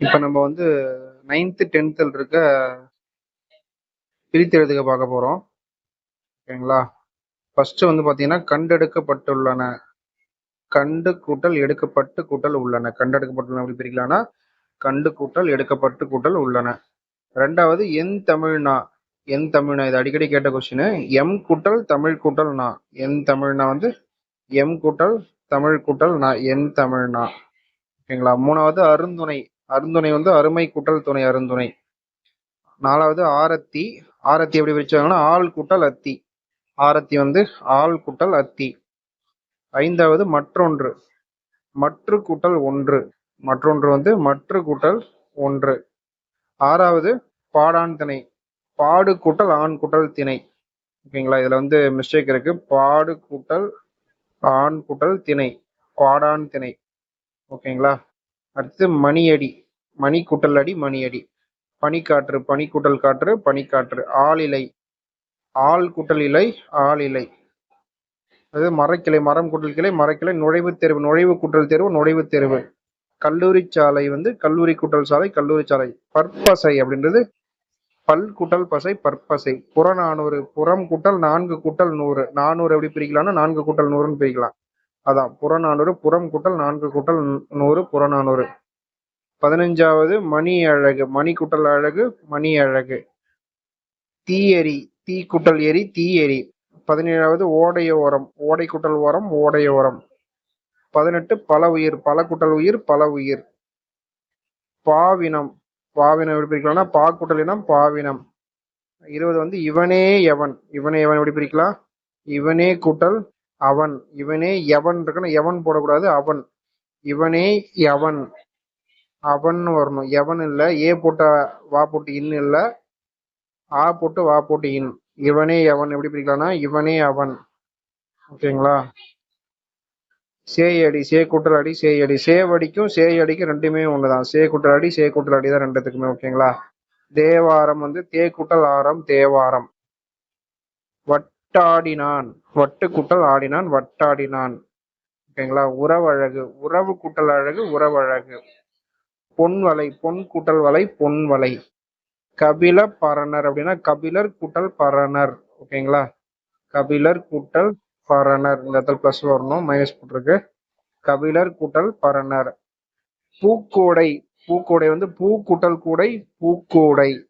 இப்போ நம்ம வந்து நைன்த்து டென்த்தில் இருக்க பிரித்தெழுதுக பார்க்க போகிறோம் ஓகேங்களா ஃபர்ஸ்ட் வந்து பார்த்தீங்கன்னா கண்டெடுக்கப்பட்டுள்ளன. கண்டு கூட்டல் எடுக்கப்பட்டு கூட்டல் உள்ளன. கண்டெடுக்கப்பட்டுள்ளன எப்படி பிரிக்கலாம்னா கண்டு கூட்டல் எடுக்கப்பட்டு கூட்டல் உள்ளன. ரெண்டாவது என் தமிழ்னா என் தமிழ்னா இது அடிக்கடி கேட்ட கொஸ்டின் எம் கூட்டல் தமிழ் கூட்டல் நா. என் தமிழ்னா வந்து எம் கூட்டல் தமிழ் கூட்டல் நா. என் தமிழ்னா ஓகேங்களா மூணாவது அருந்துணை. அருந்துணை வந்து அருமை கூட்டல் துணை அருந்துணை. நாலாவது ஆரத்தி. ஆரத்தி எப்படி பிரிச்சாங்கன்னா ஆள் கூட்டல் அத்தி. ஆரத்தி வந்து ஆள் கூட்டல் அத்தி. ஐந்தாவது மற்றொன்று. மற்று கூட்டல் ஒன்று. மற்றொன்று வந்து மற்று கூட்டல் ஒன்று. ஆறாவது பாடான் திணை. பாடு கூட்டல் ஆண் கூட்டல் திணை. ஓகேங்களா? இதுல வந்து மிஸ்டேக் இருக்கு. பாடு கூட்டல் ஆண் கூட்டல் திணை. பாடான் திணை. ஓகேங்களா? அடுத்து மணியடி மணி கூட்டல் அடி மணியடி. பனிக்காற்று பனி கூட்டல் காற்று பனிக்காற்று. ஆளிலை ஆள் கூட்டல் இலை ஆள் இலை. அது மரக்கிளை மரம் கூட்டல் கிளை மரக்கிளை நுழைவுத் தேர்வு நுழைவு கூட்டல் தேர்வு நுழைவுத் தேர்வு. கல்லூரி சாலை வந்து கல்லூரி கூட்டல் சாலை கல்லூரி சாலை. பற்பசை அப்படின்றது பல் கூட்டல் பசை பற்பசை. புறநானூறு புறம் கூட்டல் நான்கு கூட்டல் நூறு. நானூறு எப்படி பிரிக்கலாம்னா நான்கு கூட்டல் நூறுன்னு பிரிக்கலாம். அதான் புறநானூறு புறம் கூட்டல் நான்கு கூட்டல் நூறு புறநானூறு. பதினஞ்சாவது மணி அழகு மணி கூட்டல் அழகு மணி அழகு. தீயரி தீ கூட்டல் எரி தீ எரி பதினேழாவது ஓடைய ஓரம் ஓடை கூட்டல் ஓரம் ஓடைய ஓரம். பதினெட்டு பல உயிர் பல கூட்டல் உயிர் பல உயிர். பாவினம் பாவினம் எப்படி பிரிக்கலாம்னா பா கூட்டல் இனம் பாவினம். இருபது வந்து இவனே எவன்? இவனே எவன் எப்படி பிரிக்கலாம்? இவனே கூட்டல் அவன் இவனே எவன் இருக்கணும்? எவன் போடக்கூடாது? அவன். இவனே எவன்? அவன் வரணும். எவன் இல்லை? ஏ போட்ட வா போட்டு இன் இல்லை. ஆ போட்டு வா போட்டு இன். இவனே எவன்? எப்படி பிரிக்கலாம்னா இவனே அவன். ஓகேங்களா? சேயடி சே குற்றலாடி சேயடி சேவடிக்கும் சேயடிக்கும் ரெண்டுமே ஒண்ணுதான். சே குற்றலாடி சே குற்றலாடி தான் ரெண்டுத்துக்குமே ஓகேங்களா? தேவாரம் வந்து தே குட்டல் ஆரம் தேவாரம். வட் வட்டாடினான். வட்டு குட்டல் ஆடினான் வட்டாடினான். ஓகேங்களா? உறவழகு. உறவு கூட்டல் அழகு உறவழகு. பொன் வலை பொன் கூட்டல் வலை பொன் வலை கபில பரணர் அப்படின்னா கபிலர் கூட்டல் பரணர். ஓகேங்களா? கபிலர் கூட்டல் பரணர். இந்த இடத்துல பிளஸ் வரணும். மைனஸ் போட்டிருக்கு. கபிலர் கூட்டல் பரணர். பூக்கோடை. பூக்கோடை வந்து பூ கூட்டல் கூடை பூக்கோடை.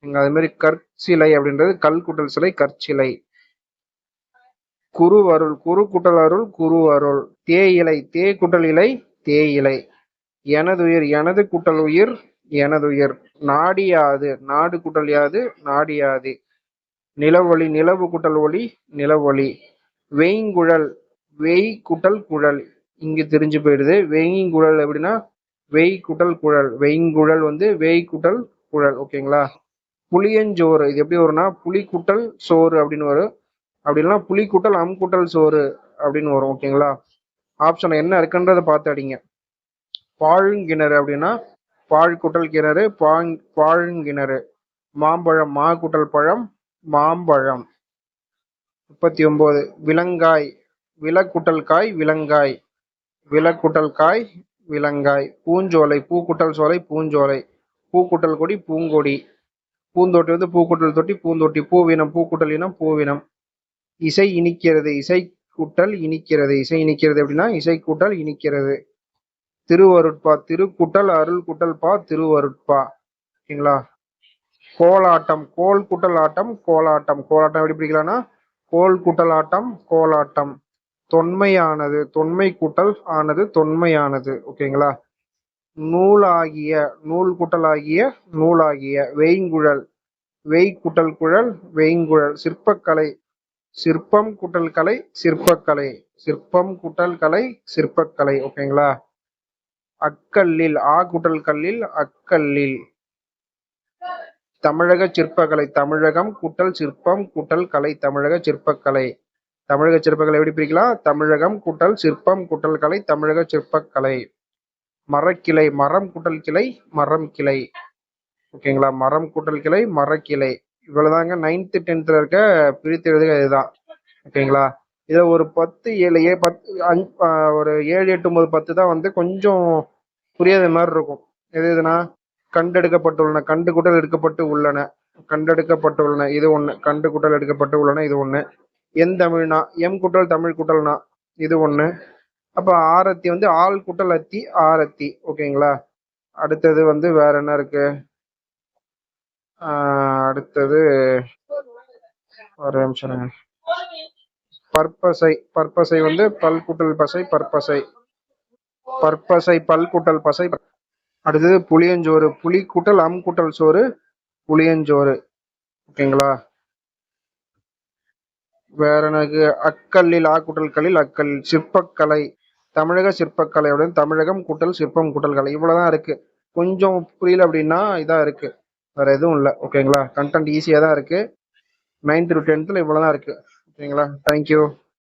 அது மாதிரி கற்சிலை அப்படின்றது கல் கூட்டல் சிலை கற்சிலை. குரு அருள் குரு குட்டல் அருள் குரு அருள் தேயிலை தே குட்டல் இலை தேயிலை. எனதுயிர் எனது குட்டல் உயிர் எனதுயிர். நாடியாது நாடு குட்டல் யாது நாடியாது. நிலவொளி நிலவு கூட்டல் ஒளி நிலவொளி. வெய்ங்குழல் வெய் குட்டல் குழல். இங்கு தெரிஞ்சு போயிடுது. வெய்ங்குழல் எப்படின்னா வெய் குட்டல் குழல். வெய்ங்குழல் வந்து வெய் குட்டல் குழல். ஓகேங்களா? புளியஞ்சோறு. இது எப்படி வரும்னா புளி குட்டல் சோறு அப்படின்னு வரும். அப்படி இல்லைன்னா புளி அம் சோறு அப்படின்னு வரும் ஓகேங்களா ஆப்ஷன் என்ன இருக்குன்றதை பார்த்து அடிங்க. பாழுங்கிணறு அப்படின்னா பாழ் கூட்டல் கிணறு பாங் பாழுங்கிணறு. மாம்பழம் மா குட்டல் பழம் மாம்பழம். முப்பத்தி ஒன்பது விலங்காய். விலக்குட்டல் காய் விலங்காய். விலக்குட்டல் காய் விலங்காய். பூஞ்சோலை பூக்குட்டல் சோலை பூஞ்சோலை. பூக்குட்டல் கொடி பூங்கொடி. பூந்தொட்டி வந்து பூக்குட்டல் தொட்டி பூந்தொட்டி பூவினம் பூக்குட்டல் இனம் பூவினம். இசை இனிக்கிறது இசை கூட்டல் இனிக்கிறது. இசை இனிக்கிறது அப்படின்னா இசை கூட்டல் இனிக்கிறது. திருவருட்பா திருக்குட்டல் அருள் குட்டல் பா திருவருட்பா. ஓகேங்களா? கோலாட்டம் கோல் குட்டல் ஆட்டம் கோலாட்டம். கோலாட்டம் எப்படி பிடிக்கலாம்னா கோல் குட்டல் ஆட்டம் கோலாட்டம் தொன்மையானது தொன்மை கூட்டல் ஆனது தொன்மையானது. ஓகேங்களா? நூலாகிய நூல் குட்டலாகிய நூலாகிய. வெய்ங்குழல் வெய் குட்டல் குழல் வெய்ங்குழல். சிற்பக்கலை சிற்பம் குட்டல் கலை சிற்பக்கலை. சிற்பம் குட்டல் கலை சிற்பக்கலை. ஓகேங்களா அக்கல்லில் ஆ குட்டல் கல்லில் அக்கல்லில். தமிழக சிற்பக்கலை தமிழகம் கூட்டல் சிற்பம் கூட்டல் கலை தமிழக சிற்பக்கலை. தமிழக சிற்பக்கலை எப்படி பிரிக்கலாம்? தமிழகம் கூட்டல் சிற்பம் கூட்டல் கலை தமிழக சிற்பக்கலை. மரக்கிளை மரம் கூட்டல் கிளை மரம் கிளை. ஓகேங்களா மரம் கூட்டல் கிளை மரக்கிளை. இவ்வளவுதாங்க. நைன்த்து டென்த்தில் இருக்க பிரித்து இதுதான். ஓகேங்களா இதில் ஒரு பத்து ஏழு ஏ பத்து அஞ்சு ஒரு ஏழு எட்டு ஒன்பது பத்து தான் வந்து கொஞ்சம் புரியாத மாதிரி இருக்கும். எது எதுனா? கண்டெடுக்கப்பட்டுள்ளன கண்டு குட்டல் எடுக்கப்பட்டு உள்ளன. கண்டெடுக்கப்பட்டுள்ளன இது ஒன்று கண்டு குட்டல் எடுக்கப்பட்டு உள்ளன இது ஒன்று என் தமிழ்னா? எம் குட்டல் தமிழ் குட்டல்னா? இது ஒன்று அப்போ ஆரத்தி வந்து ஆள் குட்டல் அத்தி ஆரத்தி. ஓகேங்களா அடுத்தது வந்து வேற என்ன இருக்குது அடுத்தது ஒரு நிமிஷம் பற்பசை பற்பசை வந்து பல்கூட்டல் பசை பற்பசை. பற்பசை பல்கூட்டல் பசை. அடுத்தது புளியஞ்சோறு புளி கூட்டல் அம் கூட்டல் சோறு புளியஞ்சோறு. ஓகேங்களா? வேற எனக்கு அக்கல்லில் ஆ கூட்டல் கல்லில் அக்கல். சிற்பக்கலை. தமிழக சிற்பக்கலையுடன் தமிழகம் கூட்டல் சிற்பம் கூட்டல் கலை இவ்வளவுதான் இருக்கு. கொஞ்சம் புரியல அப்படின்னா இதான் இருக்கு. வேற எதுவும் இல்லை. ஓகேங்களா கண்டென்ட் ஈஸியா தான் இருக்கு. நைன்த் டு டென்த்ல இவ்வளவுதான் இருக்கு. ஓகேங்களா தேங்க்யூ